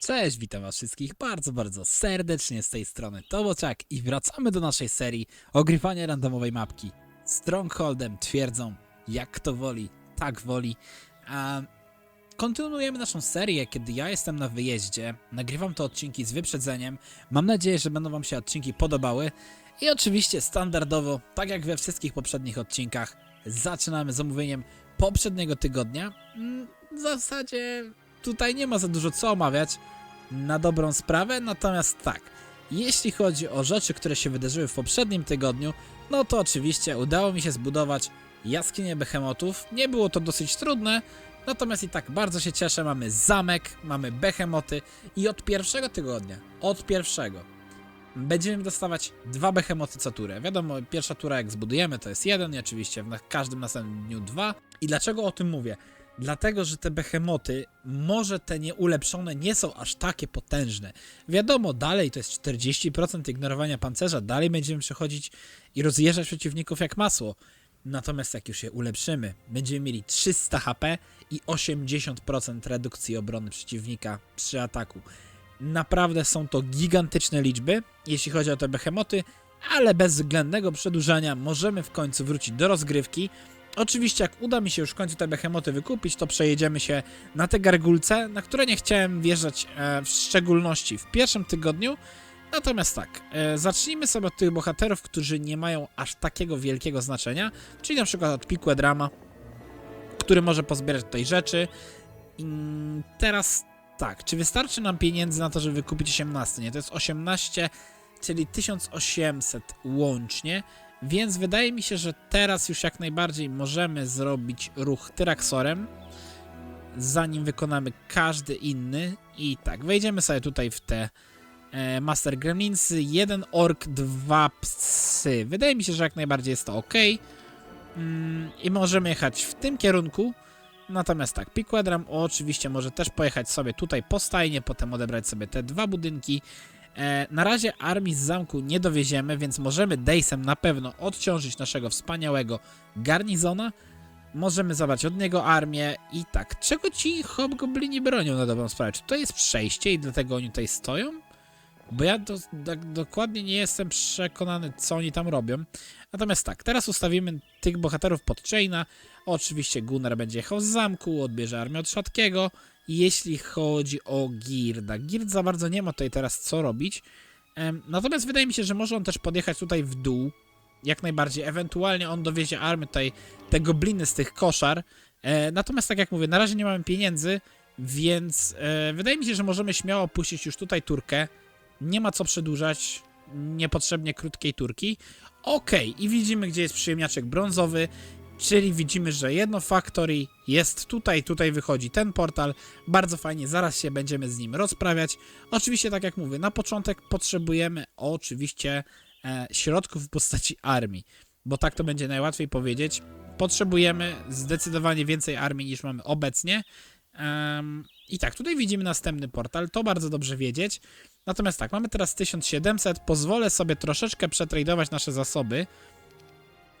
Cześć, witam was wszystkich bardzo, bardzo serdecznie z tej strony Toboczak i wracamy do naszej serii ogrywania randomowej mapki. Strongholdem twierdzą, jak kto woli, tak woli. Kontynuujemy naszą serię, kiedy ja jestem na wyjeździe. Nagrywam te odcinki z wyprzedzeniem. Mam nadzieję, że będą wam się odcinki podobały. I oczywiście standardowo, tak jak we wszystkich poprzednich odcinkach, zaczynamy z omówieniem poprzedniego tygodnia. Mm, W zasadzie tutaj nie ma za dużo co omawiać na dobrą sprawę, natomiast tak, jeśli chodzi o rzeczy, które się wydarzyły w poprzednim tygodniu, no to oczywiście udało mi się zbudować jaskinię behemotów. Nie było to dosyć trudne, natomiast i tak bardzo się cieszę, mamy zamek, mamy behemoty i od pierwszego tygodnia, od pierwszego, będziemy dostawać dwa behemoty co turę. Wiadomo, pierwsza tura jak zbudujemy to jest jeden i oczywiście w każdym następnym dniu dwa. I dlaczego o tym mówię? Dlatego, że te behemoty, może te nieulepszone, nie są aż takie potężne. Wiadomo, dalej to jest 40% ignorowania pancerza, dalej będziemy przechodzić i rozjeżdżać przeciwników jak masło. Natomiast jak już je ulepszymy, będziemy mieli 300 HP i 80% redukcji obrony przeciwnika przy ataku. Naprawdę są to gigantyczne liczby, jeśli chodzi o te behemoty, ale bez względnego przedłużania możemy w końcu wrócić do rozgrywki. Oczywiście, jak uda mi się już w końcu te behemoty wykupić, to przejedziemy się na te gargulce, na które nie chciałem wjeżdżać e, w szczególności w pierwszym tygodniu. Natomiast tak, e, zacznijmy sobie od tych bohaterów, którzy nie mają aż takiego wielkiego znaczenia, czyli na przykład od Piku Drama, który może pozbierać tutaj rzeczy. I teraz tak, czy wystarczy nam pieniędzy na to, żeby wykupić 18? Nie, to jest 18, czyli 1800 łącznie. Więc wydaje mi się, że teraz już jak najbardziej możemy zrobić ruch Tyraksorem, zanim wykonamy każdy inny. I tak, wejdziemy sobie tutaj w te e, Master Gremlinsy. Jeden ork, dwa psy. Wydaje mi się, że jak najbardziej jest to ok. Mm, I możemy jechać w tym kierunku. Natomiast tak, Piquedram oczywiście może też pojechać sobie tutaj po stajnie, potem odebrać sobie te dwa budynki. E, na razie armii z zamku nie dowieziemy, więc możemy Dejsem na pewno odciążyć naszego wspaniałego garnizona. Możemy zabrać od niego armię i tak, czego ci hobgoblini bronią na dobrą sprawę? Czy to jest przejście i dlatego oni tutaj stoją? Bo ja do, tak dokładnie nie jestem przekonany, co oni tam robią. Natomiast tak, teraz ustawimy tych bohaterów pod Chaina. Oczywiście Gunnar będzie jechał z zamku, odbierze armię od Szatkiego. Jeśli chodzi o Girda, Gird za bardzo nie ma tutaj teraz co robić. Natomiast wydaje mi się, że może on też podjechać tutaj w dół. Jak najbardziej. Ewentualnie on dowiezie armię tutaj, te gobliny z tych koszar. E, natomiast tak jak mówię, na razie nie mamy pieniędzy, więc e, wydaje mi się, że możemy śmiało opuścić już tutaj turkę. Nie ma co przedłużać niepotrzebnie krótkiej turki. Okej, i widzimy, gdzie jest przyjemniaczek brązowy, czyli widzimy, że jedno factory jest tutaj, tutaj wychodzi ten portal. Bardzo fajnie, zaraz się będziemy z nim rozprawiać. Oczywiście, tak jak mówię, na początek potrzebujemy oczywiście e, środków w postaci armii, bo tak to będzie najłatwiej powiedzieć. Potrzebujemy zdecydowanie więcej armii niż mamy obecnie. I tak, tutaj widzimy następny portal, to bardzo dobrze wiedzieć. Natomiast tak, mamy teraz 1700, pozwolę sobie troszeczkę przetradować nasze zasoby.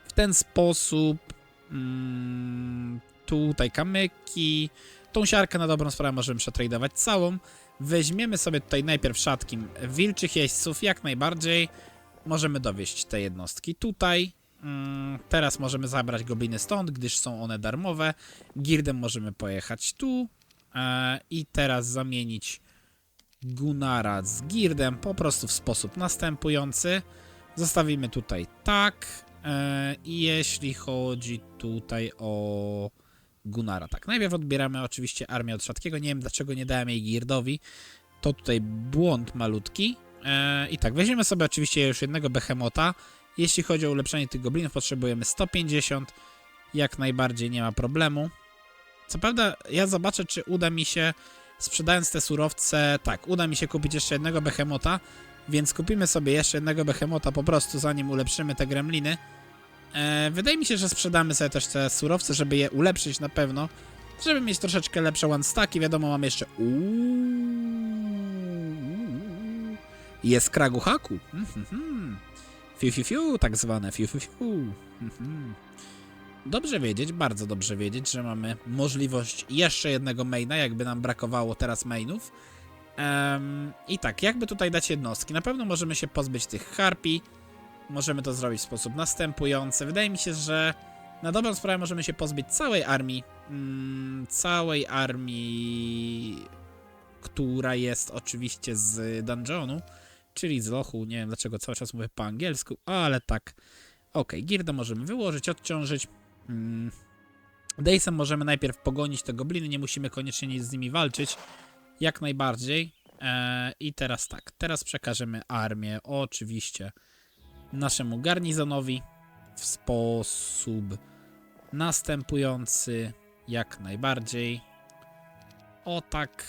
W ten sposób mm, tutaj kamyki, tą siarkę na dobrą sprawę możemy przetradować całą. Weźmiemy sobie tutaj najpierw szatkim wilczych jeźdźców, jak najbardziej. Możemy dowieść te jednostki tutaj. Mm, teraz możemy zabrać gobliny stąd, gdyż są one darmowe. Girdem możemy pojechać tu. E, I teraz zamienić Gunara z Girdem po prostu w sposób następujący. Zostawimy tutaj tak. E, I jeśli chodzi tutaj o Gunara, tak. Najpierw odbieramy oczywiście armię od Szatkiego. Nie wiem dlaczego nie dałem jej Girdowi. To tutaj błąd malutki. E, I tak, weźmiemy sobie oczywiście już jednego Behemota. Jeśli chodzi o ulepszenie tych goblinów, potrzebujemy 150. Jak najbardziej nie ma problemu. Co prawda, ja zobaczę, czy uda mi się, sprzedając te surowce, tak, uda mi się kupić jeszcze jednego behemota, więc kupimy sobie jeszcze jednego behemota po prostu, zanim ulepszymy te gremliny. E, wydaje mi się, że sprzedamy sobie też te surowce, żeby je ulepszyć na pewno, żeby mieć troszeczkę lepsze one-stacki. Wiadomo, mamy jeszcze... Jest kragu haku. Mhm. Fiu, fiu, fiu, tak zwane. Fiu, fiu, fiu. Mhm. Dobrze wiedzieć, bardzo dobrze wiedzieć, że mamy możliwość jeszcze jednego maina, jakby nam brakowało teraz mainów. Em, I tak, jakby tutaj dać jednostki? Na pewno możemy się pozbyć tych harpi. Możemy to zrobić w sposób następujący. Wydaje mi się, że na dobrą sprawę możemy się pozbyć całej armii. Mm, całej armii, która jest oczywiście z dungeonu, czyli z lochu. Nie wiem dlaczego cały czas mówię po angielsku, ale tak. Ok, Girdę możemy wyłożyć, odciążyć. Mm. Dejsem możemy najpierw pogonić te gobliny, nie musimy koniecznie z nimi walczyć. Jak najbardziej. E, I teraz tak, teraz przekażemy armię oczywiście naszemu garnizonowi w sposób następujący, jak najbardziej. O tak.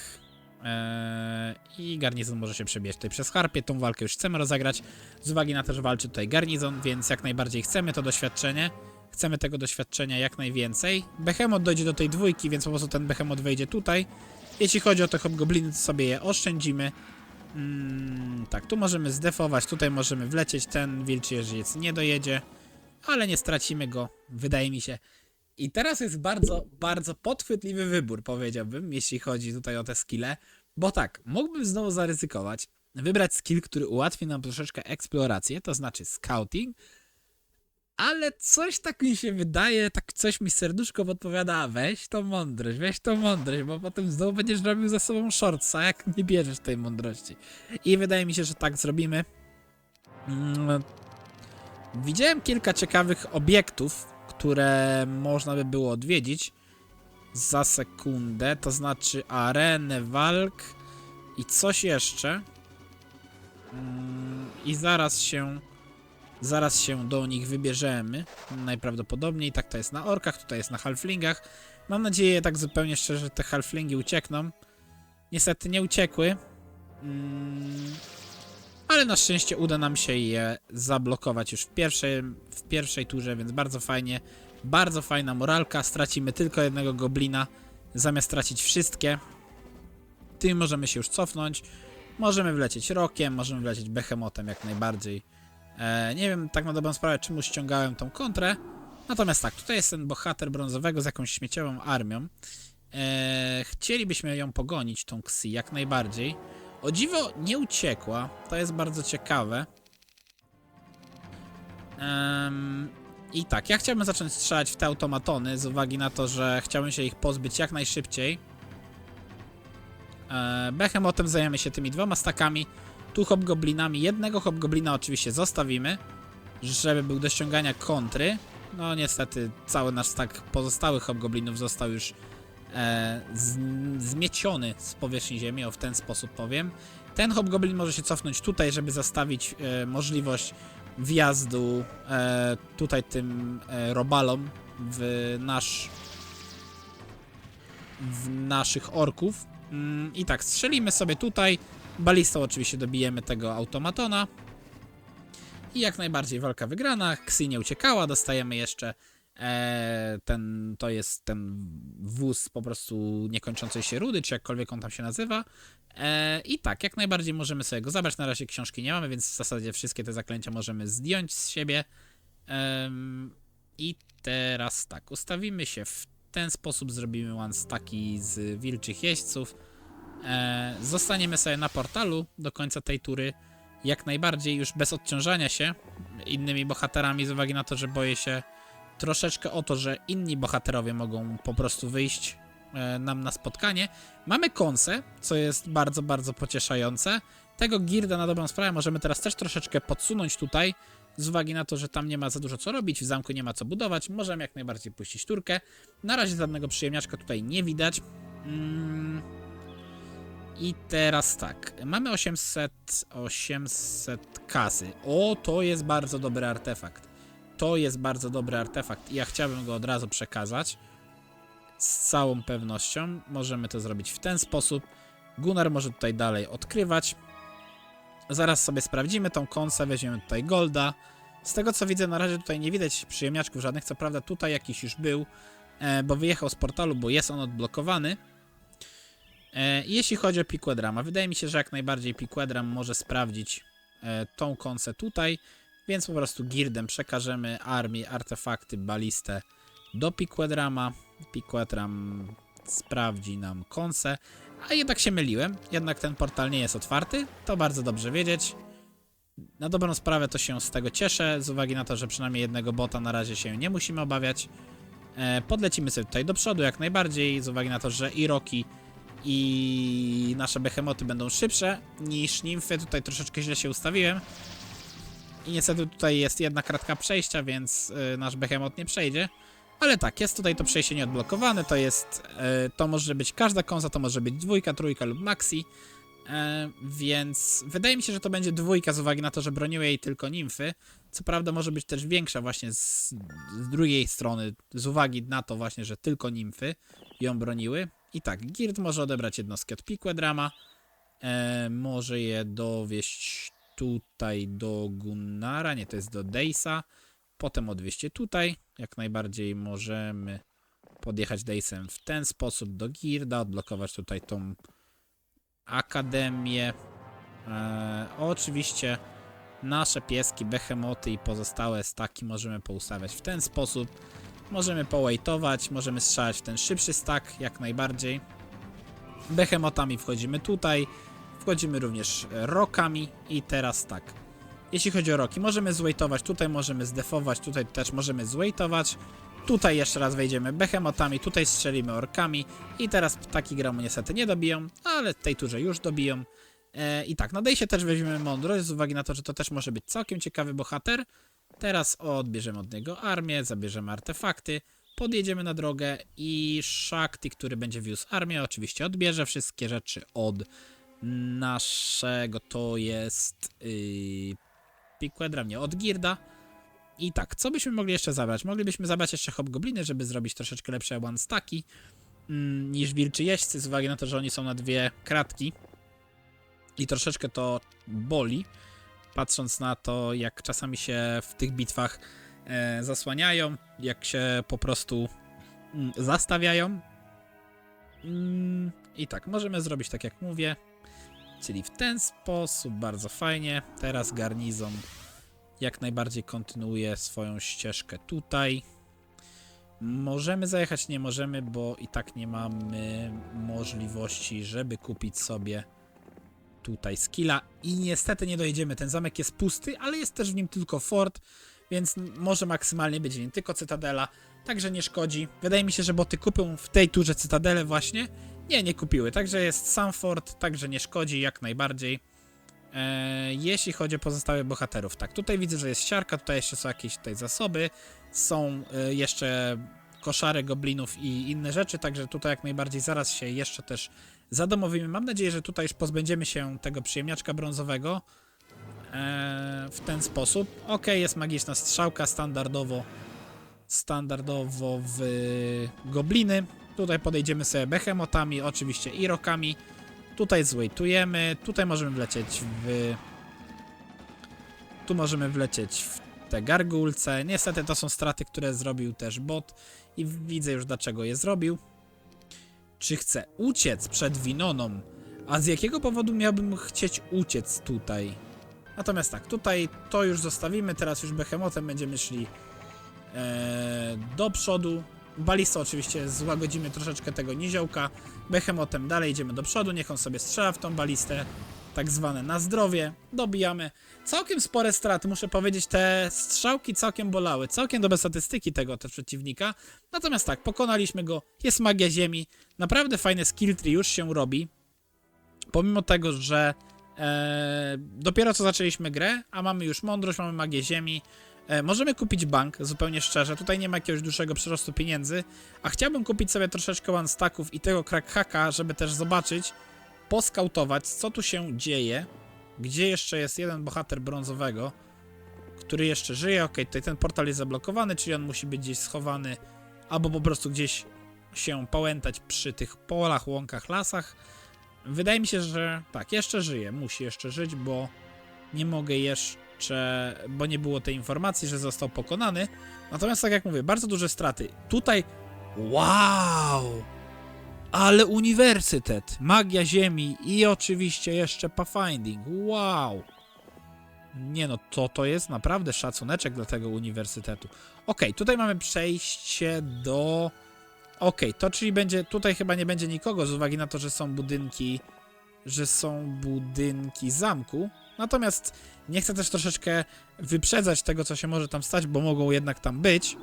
E, I garnizon może się przebiec tutaj przez harpie. Tą walkę już chcemy rozegrać. Z uwagi na to, że walczy tutaj garnizon, więc jak najbardziej chcemy to doświadczenie. Chcemy tego doświadczenia jak najwięcej. Behemoth dojdzie do tej dwójki, więc po prostu ten Behemoth wejdzie tutaj. Jeśli chodzi o te hobgobliny, to sobie je oszczędzimy. Mm, tak, tu możemy zdefować, tutaj możemy wlecieć. Ten wilczy jeżyciec nie dojedzie, ale nie stracimy go, wydaje mi się. I teraz jest bardzo, bardzo podchwytliwy wybór, powiedziałbym, jeśli chodzi tutaj o te skille. Bo tak, mógłbym znowu zaryzykować, wybrać skill, który ułatwi nam troszeczkę eksplorację, to znaczy scouting, ale coś tak mi się wydaje, tak coś mi serduszko podpowiada, weź to mądrość, weź to mądrość, bo potem znowu będziesz robił ze sobą shortsa, jak nie bierzesz tej mądrości. I wydaje mi się, że tak zrobimy. Mm, Widziałem kilka ciekawych obiektów, które można by było odwiedzić za sekundę, to znaczy arenę walk i coś jeszcze. Mm, I zaraz się Zaraz się do nich wybierzemy. Najprawdopodobniej tak to jest na orkach, tutaj jest na halflingach. Mam nadzieję, tak zupełnie szczerze, że te halflingi uciekną. Niestety nie uciekły. Mm, ale na szczęście uda nam się je zablokować już w pierwszej, w pierwszej turze, więc bardzo fajnie. Bardzo fajna moralka. Stracimy tylko jednego goblina, zamiast stracić wszystkie. Tym możemy się już cofnąć. Możemy wlecieć rokiem, możemy wlecieć behemotem jak najbardziej. E, nie wiem tak na dobrą sprawę, czemu ściągałem tą kontrę. Natomiast tak, tutaj jest ten bohater brązowego z jakąś śmieciową armią. E, chcielibyśmy ją pogonić, tą Ksi, jak najbardziej. O dziwo nie uciekła, to jest bardzo ciekawe. I tak, ja chciałbym zacząć strzelać w te automatony z uwagi na to, że chciałbym się ich pozbyć jak najszybciej. E, Behemotem zajmiemy się tymi dwoma stakami. Tu hobgoblinami. Jednego hobgoblina oczywiście zostawimy, żeby był do ściągania kontry. No niestety cały nasz stak pozostałych hobgoblinów został już e, z, zmieciony z powierzchni ziemi, o w ten sposób powiem. Ten hobgoblin może się cofnąć tutaj, żeby zastawić e, możliwość wjazdu e, tutaj tym e, robalom w nasz w naszych orków. Mm, I tak, strzelimy sobie tutaj. Balistą oczywiście dobijemy tego automatona. I jak najbardziej walka wygrana. Ksi nie uciekała, dostajemy jeszcze e, ten, to jest ten wóz po prostu niekończącej się rudy, czy jakkolwiek on tam się nazywa. E, I tak, jak najbardziej możemy sobie go zabrać. Na razie książki nie mamy, więc w zasadzie wszystkie te zaklęcia możemy zdjąć z siebie. Em, I teraz tak, ustawimy się w ten sposób, zrobimy one staki z wilczych jeźdźców. E, zostaniemy sobie na portalu do końca tej tury. Jak najbardziej, już bez odciążania się innymi bohaterami, z uwagi na to, że boję się troszeczkę o to, że inni bohaterowie mogą po prostu wyjść e, nam na spotkanie. Mamy konsę, co jest bardzo, bardzo pocieszające. Tego Girda na dobrą sprawę możemy teraz też troszeczkę podsunąć tutaj, z uwagi na to, że tam nie ma za dużo co robić, w zamku nie ma co budować. Możemy jak najbardziej puścić turkę. Na razie żadnego przyjemniaczka tutaj nie widać. Mm. I teraz tak, mamy 800, 800 kasy. O, to jest bardzo dobry artefakt. To jest bardzo dobry artefakt i ja chciałbym go od razu przekazać. Z całą pewnością możemy to zrobić w ten sposób. Gunnar może tutaj dalej odkrywać. Zaraz sobie sprawdzimy tą konsę, weźmiemy tutaj golda. Z tego co widzę, na razie tutaj nie widać przyjemniaczków żadnych. Co prawda tutaj jakiś już był, e, bo wyjechał z portalu, bo jest on odblokowany. E, jeśli chodzi o Piquedrama, wydaje mi się, że jak najbardziej Piquedram może sprawdzić e, tą konsę tutaj, więc po prostu Girdem przekażemy armię, artefakty, balistę do Piquedrama. Piquedram sprawdzi nam konsę. A jednak się myliłem, jednak ten portal nie jest otwarty, to bardzo dobrze wiedzieć. Na dobrą sprawę to się z tego cieszę, z uwagi na to, że przynajmniej jednego bota na razie się nie musimy obawiać. E, podlecimy sobie tutaj do przodu jak najbardziej, z uwagi na to, że i Roki i nasze behemoty będą szybsze niż nimfy. Tutaj troszeczkę źle się ustawiłem. I niestety tutaj jest jedna kratka przejścia, więc y, nasz behemot nie przejdzie. Ale tak, jest tutaj to przejście nieodblokowane, to jest, y, to może być każda konza, to może być dwójka, trójka lub maxi. E, więc wydaje mi się, że to będzie dwójka z uwagi na to, że broniły jej tylko nimfy. Co prawda może być też większa właśnie z, z drugiej strony, z uwagi na to właśnie, że tylko nimfy ją broniły. I tak, Girt może odebrać jednostki od Piquedrama, e, może je dowieść tutaj do Gunnara, nie, to jest do Dejsa, potem odwieźć je tutaj, jak najbardziej możemy podjechać Dejsem w ten sposób do Girda, odblokować tutaj tą akademię. E, oczywiście nasze pieski, behemoty i pozostałe staki możemy poustawiać w ten sposób. Możemy powejtować, możemy strzelać w ten szybszy stack, jak najbardziej. Behemotami wchodzimy tutaj, wchodzimy również rokami i teraz tak. Jeśli chodzi o roki, możemy zwejtować, tutaj możemy zdefować, tutaj też możemy zwejtować. Tutaj jeszcze raz wejdziemy behemotami, tutaj strzelimy orkami i teraz ptaki gramu niestety nie dobiją, ale tej turze już dobiją. E, I tak, na się też weźmiemy mądrość, z uwagi na to, że to też może być całkiem ciekawy bohater. Teraz odbierzemy od niego armię, zabierzemy artefakty, podjedziemy na drogę i Shakti, który będzie wiózł armię, oczywiście odbierze wszystkie rzeczy od naszego, to jest yy, Piquedra, nie, od Girda. I tak, co byśmy mogli jeszcze zabrać? Moglibyśmy zabrać jeszcze hobgobliny, żeby zrobić troszeczkę lepsze one staki mm, niż wilczy jeźdźcy, z uwagi na to, że oni są na dwie kratki. I troszeczkę to boli, patrząc na to, jak czasami się w tych bitwach e, zasłaniają, jak się po prostu mm, zastawiają. Mm, I tak, możemy zrobić tak jak mówię, czyli w ten sposób, bardzo fajnie. Teraz garnizon jak najbardziej kontynuuje swoją ścieżkę tutaj. Możemy zajechać, nie możemy, bo i tak nie mamy możliwości, żeby kupić sobie tutaj skilla i niestety nie dojedziemy. Ten zamek jest pusty, ale jest też w nim tylko fort, więc może maksymalnie w nim tylko cytadela, także nie szkodzi. Wydaje mi się, że boty kupią w tej turze cytadelę właśnie. Nie, nie kupiły, także jest sam fort, także nie szkodzi jak najbardziej. Eee, jeśli chodzi o pozostałych bohaterów, tak, tutaj widzę, że jest siarka, tutaj jeszcze są jakieś tutaj zasoby, są e, jeszcze koszary goblinów i inne rzeczy, także tutaj jak najbardziej zaraz się jeszcze też zadomowimy. Mam nadzieję, że tutaj już pozbędziemy się tego przyjemniaczka brązowego eee, w ten sposób. Ok, jest magiczna strzałka standardowo standardowo w gobliny. Tutaj podejdziemy sobie behemotami, oczywiście i rokami. Tutaj zwaitujemy, tutaj możemy wlecieć w... Tu możemy wlecieć w te gargulce. Niestety to są straty, które zrobił też bot i widzę już dlaczego je zrobił. Czy chcę uciec przed Winoną? A z jakiego powodu miałbym chcieć uciec tutaj? Natomiast tak, tutaj to już zostawimy, teraz już behemotem będziemy szli e, do przodu. Balistą oczywiście złagodzimy troszeczkę tego niziołka. Behemotem dalej idziemy do przodu, niech on sobie strzela w tą balistę. Tak zwane na zdrowie. Dobijamy. Całkiem spore straty, muszę powiedzieć, te strzałki całkiem bolały. Całkiem dobre statystyki tego też przeciwnika. Natomiast tak, pokonaliśmy go. Jest magia ziemi. Naprawdę fajny skill tree już się robi. Pomimo tego, że e, dopiero co zaczęliśmy grę, a mamy już mądrość, mamy magię ziemi. E, możemy kupić bank, zupełnie szczerze. Tutaj nie ma jakiegoś dłuższego przyrostu pieniędzy. A chciałbym kupić sobie troszeczkę one stacków i tego crack żeby też zobaczyć, poskautować, co tu się dzieje. Gdzie jeszcze jest jeden bohater brązowego, który jeszcze żyje. Ok, tutaj ten portal jest zablokowany, czyli on musi być gdzieś schowany, albo po prostu gdzieś się pałętać przy tych polach, łąkach, lasach. Wydaje mi się, że tak, jeszcze żyje, musi jeszcze żyć, bo nie mogę jeszcze, bo nie było tej informacji, że został pokonany. Natomiast tak jak mówię, bardzo duże straty. Tutaj, wow! Ale uniwersytet, magia ziemi i oczywiście jeszcze pathfinding. Wow! Nie no, to to jest naprawdę szacuneczek dla tego uniwersytetu. Ok, tutaj mamy przejście do Okej, to czyli będzie, tutaj chyba nie będzie nikogo z uwagi na to, że są budynki, że są budynki zamku. Natomiast nie chcę też troszeczkę wyprzedzać tego, co się może tam stać, bo mogą jednak tam być.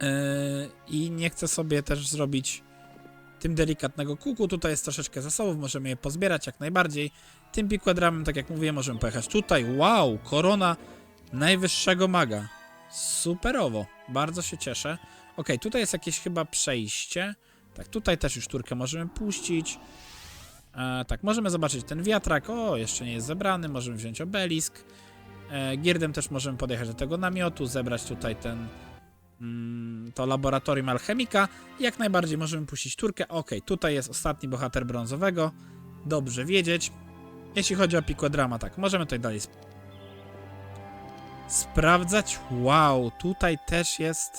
Yy, I nie chcę sobie też zrobić tym delikatnego kuku. Tutaj jest troszeczkę zasobów, możemy je pozbierać jak najbardziej. Tym pikwadramem, tak jak mówiłem, możemy pojechać tutaj. Wow, korona najwyższego maga. Superowo, bardzo się cieszę. Ok, tutaj jest jakieś chyba przejście. Tak, tutaj też już turkę możemy puścić. E, tak, możemy zobaczyć ten wiatrak. O, jeszcze nie jest zebrany. Możemy wziąć obelisk. E, też możemy podjechać do tego namiotu, zebrać tutaj ten to laboratorium alchemika. Jak najbardziej możemy puścić turkę. Ok, tutaj jest ostatni bohater brązowego. Dobrze wiedzieć. Jeśli chodzi o pikładrama, tak, możemy tutaj dalej sp- sprawdzać. Wow, tutaj też jest.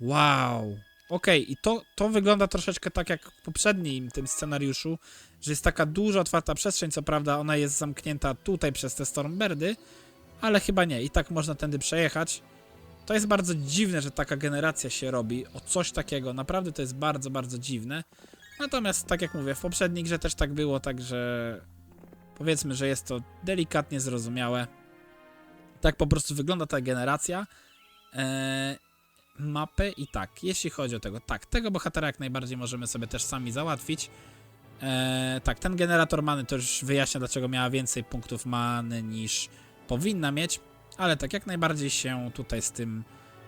Wow. Okej, i to, to wygląda troszeczkę tak jak w poprzednim tym scenariuszu, że jest taka duża otwarta przestrzeń, co prawda ona jest zamknięta tutaj przez te Stormbirdy, ale chyba nie, i tak można tędy przejechać. To jest bardzo dziwne, że taka generacja się robi o coś takiego, naprawdę to jest bardzo, bardzo dziwne. Natomiast, tak jak mówię, w poprzedniej grze też tak było, także powiedzmy, że jest to delikatnie zrozumiałe. Tak po prostu wygląda ta generacja. Eee, mapy i tak, jeśli chodzi o tego, tak, tego bohatera jak najbardziej możemy sobie też sami załatwić. Eee, tak, ten generator many to już wyjaśnia, dlaczego miała więcej punktów many niż powinna mieć, ale tak, jak najbardziej się tutaj z tym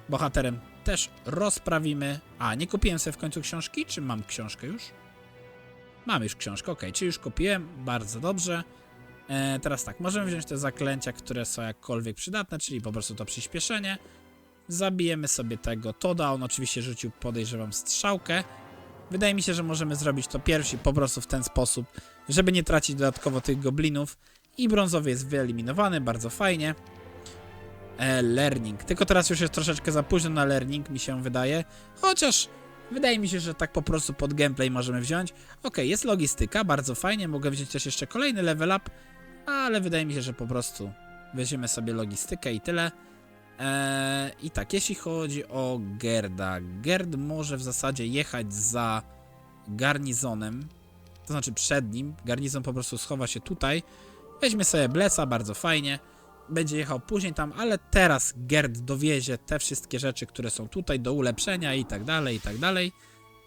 bohaterem też rozprawimy. A, nie kupiłem sobie w końcu książki, czy mam książkę już? Mam już książkę, ok, czy już kupiłem, bardzo dobrze. E, teraz tak, możemy wziąć te zaklęcia, które są jakkolwiek przydatne, czyli po prostu to przyspieszenie. Zabijemy sobie tego Toda, on oczywiście rzucił, podejrzewam, strzałkę. Wydaje mi się, że możemy zrobić to pierwsi po prostu w ten sposób, żeby nie tracić dodatkowo tych goblinów. I brązowy jest wyeliminowany, bardzo fajnie. E, learning, tylko teraz już jest troszeczkę za późno na learning, mi się wydaje. Chociaż wydaje mi się, że tak po prostu pod gameplay możemy wziąć. Ok, jest logistyka, bardzo fajnie, mogę wziąć też jeszcze kolejny level up, ale wydaje mi się, że po prostu weźmiemy sobie logistykę i tyle. Eee, I tak, jeśli chodzi o Gerda, Gerd może w zasadzie jechać za garnizonem, to znaczy przed nim, garnizon po prostu schowa się tutaj, weźmie sobie Blesa, bardzo fajnie, będzie jechał później tam, ale teraz Gerd dowiezie te wszystkie rzeczy, które są tutaj do ulepszenia i tak dalej, i tak dalej.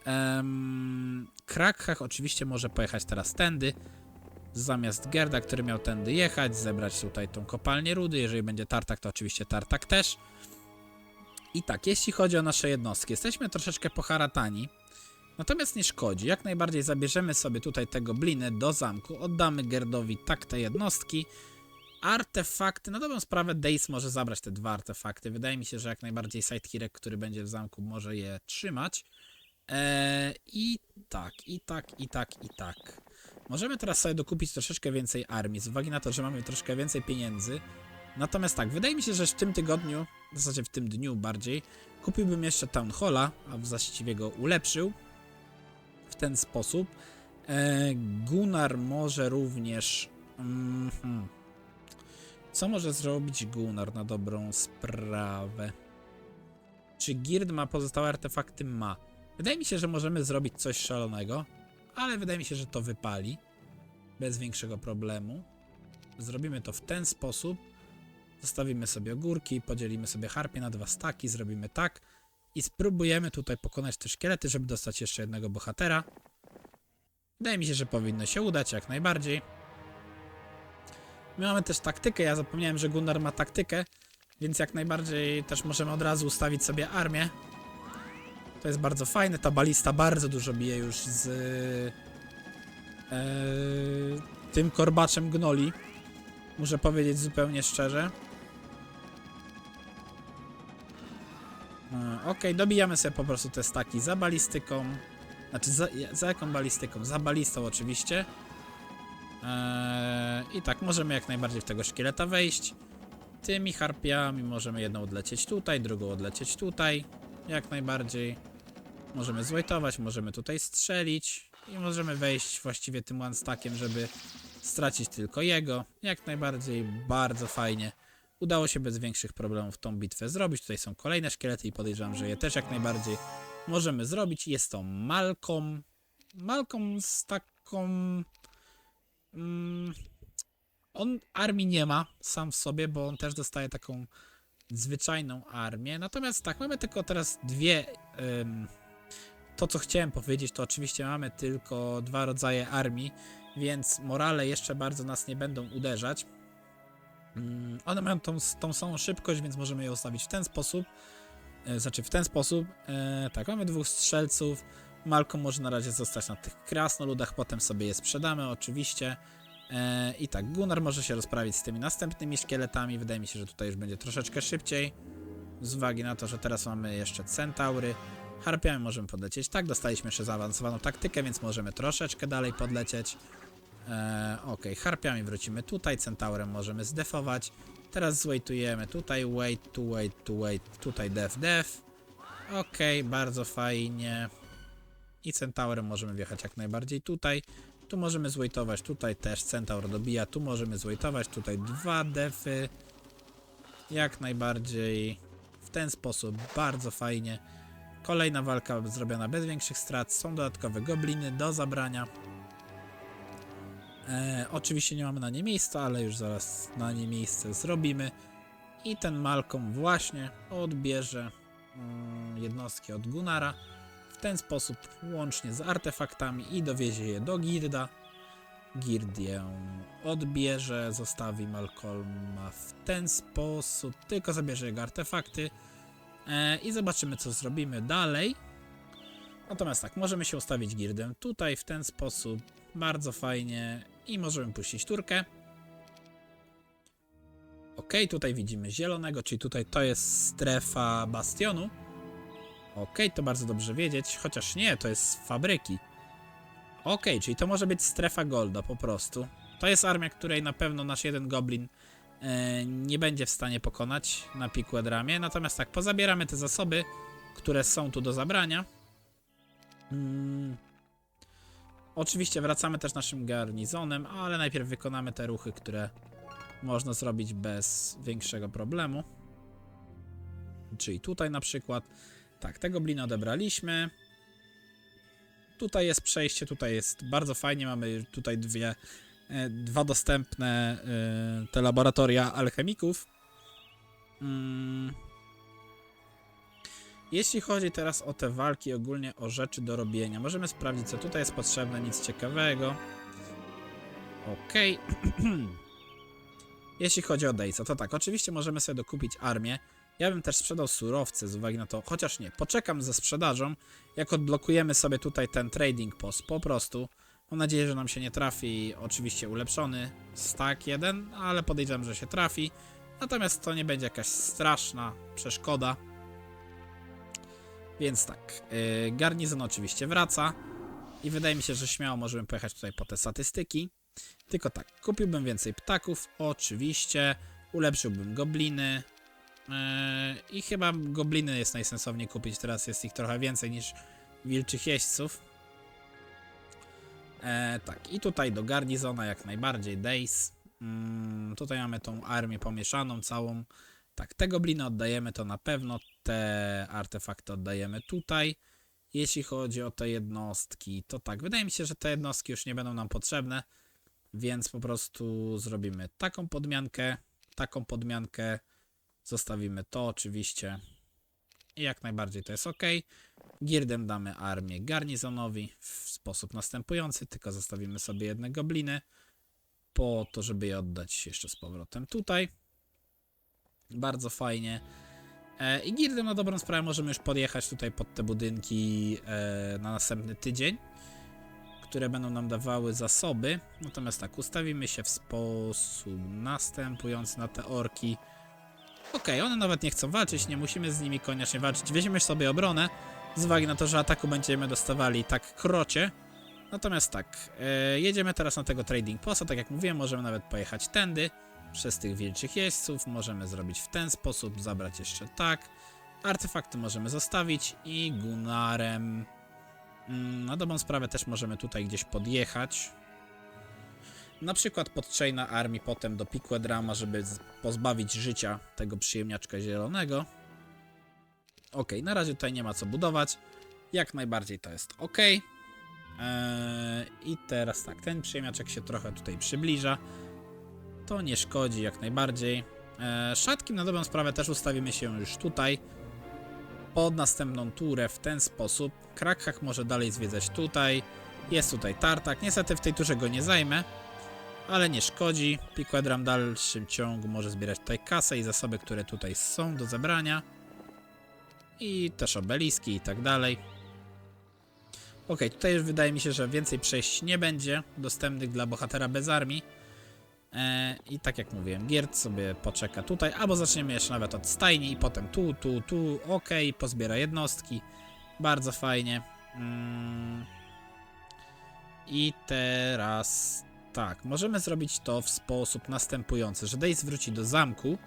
Ehm, Krakhach oczywiście może pojechać teraz tędy, zamiast Gerda, który miał tędy jechać, zebrać tutaj tą kopalnię rudy. Jeżeli będzie tartak, to oczywiście tartak też. I tak, jeśli chodzi o nasze jednostki, jesteśmy troszeczkę poharatani. Natomiast nie szkodzi, jak najbardziej zabierzemy sobie tutaj te gobliny do zamku, oddamy Gerdowi tak te jednostki. Artefakty, na dobrą sprawę Dace może zabrać te dwa artefakty. Wydaje mi się, że jak najbardziej Sidekirek, który będzie w zamku, może je trzymać. Eee, I tak, i tak, i tak, i tak. Możemy teraz sobie dokupić troszeczkę więcej armii, z uwagi na to, że mamy troszkę więcej pieniędzy. Natomiast tak, wydaje mi się, że w tym tygodniu, w zasadzie w tym dniu bardziej, kupiłbym jeszcze Town Halla, a właściwie go ulepszył w ten sposób. E, Gunnar może również... Mhm. Co może zrobić Gunnar na dobrą sprawę? Czy Gird ma pozostałe artefakty? Ma. Wydaje mi się, że możemy zrobić coś szalonego, ale wydaje mi się, że to wypali bez większego problemu. Zrobimy to w ten sposób. Zostawimy sobie ogórki, podzielimy sobie harpie na dwa staki, zrobimy tak i spróbujemy tutaj pokonać te szkielety, żeby dostać jeszcze jednego bohatera. Wydaje mi się, że powinno się udać jak najbardziej. My mamy też taktykę, ja zapomniałem, że Gunnar ma taktykę, więc jak najbardziej też możemy od razu ustawić sobie armię. To jest bardzo fajne, ta balista bardzo dużo bije już z e, tym korbaczem gnoli. Muszę powiedzieć zupełnie szczerze. E, Okej, dobijamy sobie po prostu te staki za balistyką. Znaczy, za, za jaką balistyką? Za balistą oczywiście. Eee, I tak, możemy jak najbardziej w tego szkieleta wejść. Tymi harpiami możemy jedną odlecieć tutaj, drugą odlecieć tutaj. Jak najbardziej. Możemy złojtować, możemy tutaj strzelić. I możemy wejść właściwie tym one stackiem, żeby stracić tylko jego. Jak najbardziej, bardzo fajnie. Udało się bez większych problemów tą bitwę zrobić. Tutaj są kolejne szkielety i podejrzewam, że je też jak najbardziej możemy zrobić. Jest to Malcolm. Malcolm z taką. Mm, on armii nie ma sam w sobie, bo on też dostaje taką zwyczajną armię. Natomiast tak, mamy tylko teraz dwie. ym, to, co chciałem powiedzieć, to oczywiście mamy tylko dwa rodzaje armii, więc morale jeszcze bardzo nas nie będą uderzać. Mm, One mają tą, tą samą szybkość, więc możemy je ustawić w ten sposób. E, Znaczy w ten sposób. E, tak, mamy dwóch strzelców. Malcolm może na razie zostać na tych krasnoludach, potem sobie je sprzedamy oczywiście. E, I tak, Gunnar może się rozprawić z tymi następnymi szkieletami. Wydaje mi się, że tutaj już będzie troszeczkę szybciej. Z uwagi na to, że teraz mamy jeszcze centaury. Harpiami możemy podlecieć. Tak, dostaliśmy jeszcze zaawansowaną taktykę, więc możemy troszeczkę dalej podlecieć. E, ok, harpiami wrócimy tutaj, centaurem możemy zdefować. Teraz zwaitujemy tutaj, wait, to wait, to wait, tutaj def, def. Ok, bardzo fajnie. I centaurem możemy wjechać jak najbardziej tutaj. Tu możemy zwaitować, tutaj też centaur dobija, tu możemy zwaitować, tutaj dwa defy. Jak najbardziej w ten sposób, bardzo fajnie. Kolejna walka zrobiona bez większych strat. Są dodatkowe gobliny do zabrania. E, oczywiście nie mamy na nie miejsca, ale już zaraz na nie miejsce zrobimy. I ten Malcolm właśnie odbierze mm, jednostki od Gunara. Ten sposób łącznie z artefaktami i dowiezie je do Girda. Gird je odbierze, zostawi Malcolma w ten sposób, tylko zabierze jego artefakty. E, I zobaczymy, co zrobimy dalej. Natomiast tak, możemy się ustawić girdem tutaj w ten sposób. Bardzo fajnie. I możemy puścić turkę. Ok, tutaj widzimy zielonego, czyli tutaj to jest strefa bastionu. Ok, to bardzo dobrze wiedzieć, chociaż nie, to jest z fabryki. Ok, czyli to może być strefa golda po prostu. To jest armia, której na pewno nasz jeden goblin e, nie będzie w stanie pokonać na Pikłedramie. Natomiast tak, pozabieramy te zasoby, które są tu do zabrania. Mm. Oczywiście wracamy też naszym garnizonem, ale najpierw wykonamy te ruchy, które można zrobić bez większego problemu. Czyli tutaj na przykład. Tak, te gobliny odebraliśmy. Tutaj jest przejście, tutaj jest bardzo fajnie. Mamy tutaj dwie, e, dwa dostępne e, te laboratoria alchemików. Mm. Jeśli chodzi teraz o te walki, ogólnie o rzeczy do robienia, możemy sprawdzić, co tutaj jest potrzebne, nic ciekawego. Okej. Jeśli chodzi o Dejsa, to tak, oczywiście możemy sobie dokupić armię. Ja bym też sprzedał surowce z uwagi na to, chociaż nie, poczekam ze sprzedażą, jak odblokujemy sobie tutaj ten trading post, po prostu. Mam nadzieję, że nam się nie trafi, oczywiście ulepszony stack jeden, ale podejrzewam, że się trafi. Natomiast to nie będzie jakaś straszna przeszkoda. Więc tak, yy, garnizon oczywiście wraca i wydaje mi się, że śmiało możemy pojechać tutaj po te statystyki. Tylko tak, kupiłbym więcej ptaków, oczywiście, ulepszyłbym gobliny i chyba gobliny jest najsensowniej kupić, teraz jest ich trochę więcej niż wilczych jeźdźców. E, tak, i tutaj do garnizona jak najbardziej Days. Mm, tutaj mamy tą armię pomieszaną całą. Tak, te gobliny oddajemy to na pewno, te artefakty oddajemy tutaj. Jeśli chodzi o te jednostki, to tak, wydaje mi się, że te jednostki już nie będą nam potrzebne, więc po prostu zrobimy taką podmiankę, taką podmiankę, zostawimy to oczywiście jak najbardziej to jest ok. Girdem damy armię garnizonowi w sposób następujący, tylko zostawimy sobie jedne gobliny po to, żeby je oddać jeszcze z powrotem tutaj. Bardzo fajnie. E, I girdem na dobrą sprawę możemy już podjechać tutaj pod te budynki e, na następny tydzień, które będą nam dawały zasoby. Natomiast tak, ustawimy się w sposób następujący na te orki. Okej, one nawet nie chcą walczyć, nie musimy z nimi koniecznie walczyć. Weźmiemy sobie obronę, z uwagi na to, że ataku będziemy dostawali tak krocie. Natomiast tak, e, jedziemy teraz na tego trading posta, tak jak mówiłem, możemy nawet pojechać tędy przez tych wilczych jeźdźców, możemy zrobić w ten sposób, zabrać jeszcze tak. Artefakty możemy zostawić i Gunarem mm, na dobrą sprawę też możemy tutaj gdzieś podjechać. Na przykład pod chaina armii potem do Pikwedrama, żeby pozbawić życia tego przyjemniaczka zielonego. Ok, na razie tutaj nie ma co budować. Jak najbardziej to jest ok. Eee, I teraz tak, ten przyjemniaczek się trochę tutaj przybliża. To nie szkodzi jak najbardziej. Eee, szatki na dobrą sprawę też ustawimy się już tutaj. Pod następną turę w ten sposób. Krakhak może dalej zwiedzać tutaj. Jest tutaj tartak. Niestety w tej turze go nie zajmę. Ale nie szkodzi. Piquedram w dalszym ciągu może zbierać tutaj kasę i zasoby, które tutaj są do zebrania. I też obeliski i tak dalej. Ok, tutaj już wydaje mi się, że więcej przejść nie będzie dostępnych dla bohatera bez armii. E, I tak jak mówiłem, Giert sobie poczeka tutaj, albo zaczniemy jeszcze nawet od stajni i potem tu, tu, tu, ok, pozbiera jednostki. Bardzo fajnie. Mm. I teraz tak, możemy zrobić to w sposób następujący, że Dace wróci do zamku.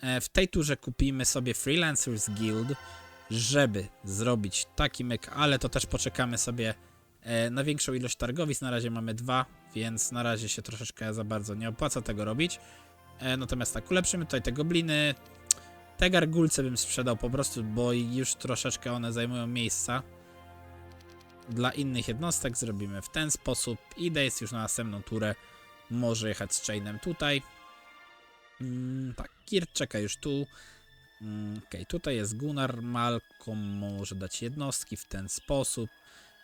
E, W tej turze kupimy sobie Freelancers Guild, żeby zrobić taki myk, ale to też poczekamy sobie e, na większą ilość targowisk. Na razie mamy dwa, więc na razie się troszeczkę za bardzo nie opłaca tego robić. E, Natomiast tak, ulepszymy tutaj te gobliny. Te gargulce bym sprzedał po prostu, bo już troszeczkę one zajmują miejsca. Dla innych jednostek zrobimy w ten sposób i Dace już na następną turę może jechać z Chainem tutaj. Mm, tak, Kirt czeka już tu. Mm, Okej, tutaj jest Gunnar, Malcolm może dać jednostki w ten sposób.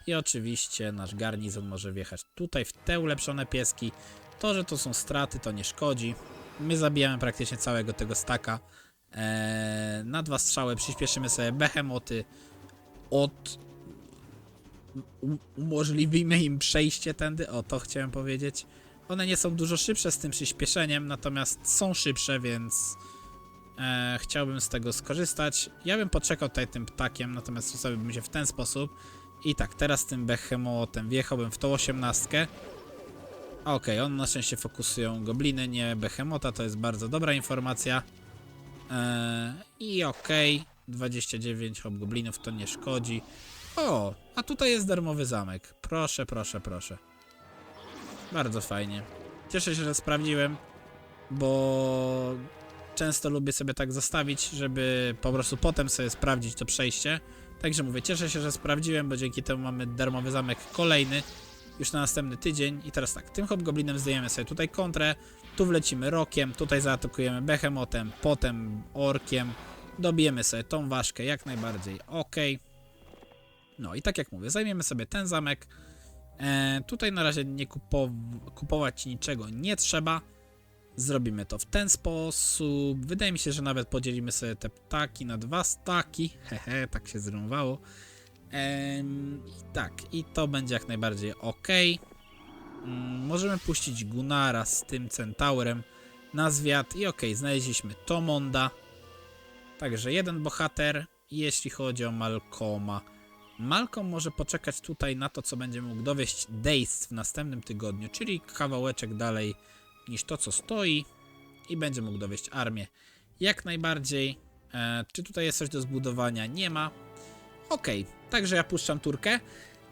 I oczywiście nasz garnizon może wjechać tutaj w te ulepszone pieski. To, że to są straty, to nie szkodzi. My zabijamy praktycznie całego tego staka. Eee, na dwa strzały przyspieszymy sobie behemoty. Od... Umożliwimy im przejście tędy. O, to chciałem powiedzieć. One nie są dużo szybsze z tym przyspieszeniem, natomiast są szybsze, więc e, chciałbym z tego skorzystać. Ja bym poczekał tutaj tym ptakiem, natomiast ustawiłbym się w ten sposób. I tak, teraz tym behemotem wjechałbym w tą osiemnastkę. Okej, on na szczęście fokusują gobliny, nie behemota, to jest bardzo dobra informacja. E, I okej, 29 hobgoblinów to nie szkodzi. O, a tutaj jest darmowy zamek. Proszę, proszę, proszę. Bardzo fajnie. Cieszę się, że sprawdziłem, bo często lubię sobie tak zostawić, żeby po prostu potem sobie sprawdzić to przejście. Także mówię, cieszę się, że sprawdziłem, bo dzięki temu mamy darmowy zamek kolejny już na następny tydzień. I teraz tak, tym hobgoblinem zdejemy sobie tutaj kontrę, tu wlecimy rokiem, tutaj zaatakujemy behemotem, potem orkiem, dobijemy sobie tą ważkę jak najbardziej ok. No i tak jak mówię, zajmiemy sobie ten zamek. E, tutaj na razie nie kupow- kupować niczego nie trzeba. Zrobimy to w ten sposób. Wydaje mi się, że nawet podzielimy sobie te ptaki na dwa staki. Hehe, tak się zrąbało. Em, i tak, i to będzie jak najbardziej ok. Mm, możemy puścić Gunara z tym centaurem na zwiat. I ok, znaleźliśmy Tomonda. Także jeden bohater, jeśli chodzi o Malcoma. Malcolm może poczekać tutaj na to, co będzie mógł dowieść Dace w następnym tygodniu, czyli kawałeczek dalej niż to, co stoi i będzie mógł dowieść armię. Jak najbardziej. E, czy tutaj jest coś do zbudowania? Nie ma. Okej, także ja puszczam turkę.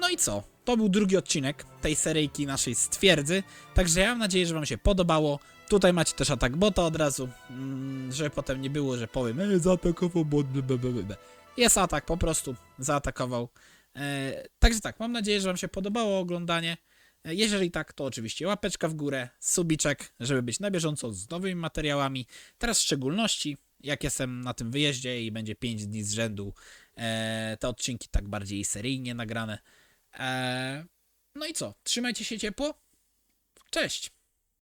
No i co? To był drugi odcinek tej seryjki naszej stwierdzy. Także ja mam nadzieję, że Wam się podobało. Tutaj macie też atak bota od razu, mm, żeby potem nie było, że powiem, e, zaatakował bot, ble. Jest atak, po prostu zaatakował. E, także tak, mam nadzieję, że Wam się podobało oglądanie. E, Jeżeli tak, to oczywiście łapeczka w górę, subiczek, żeby być na bieżąco z nowymi materiałami. Teraz w szczególności, jak jestem na tym wyjeździe i będzie 5 dni z rzędu, e, te odcinki tak bardziej seryjnie nagrane. No i co? Trzymajcie się ciepło. Cześć!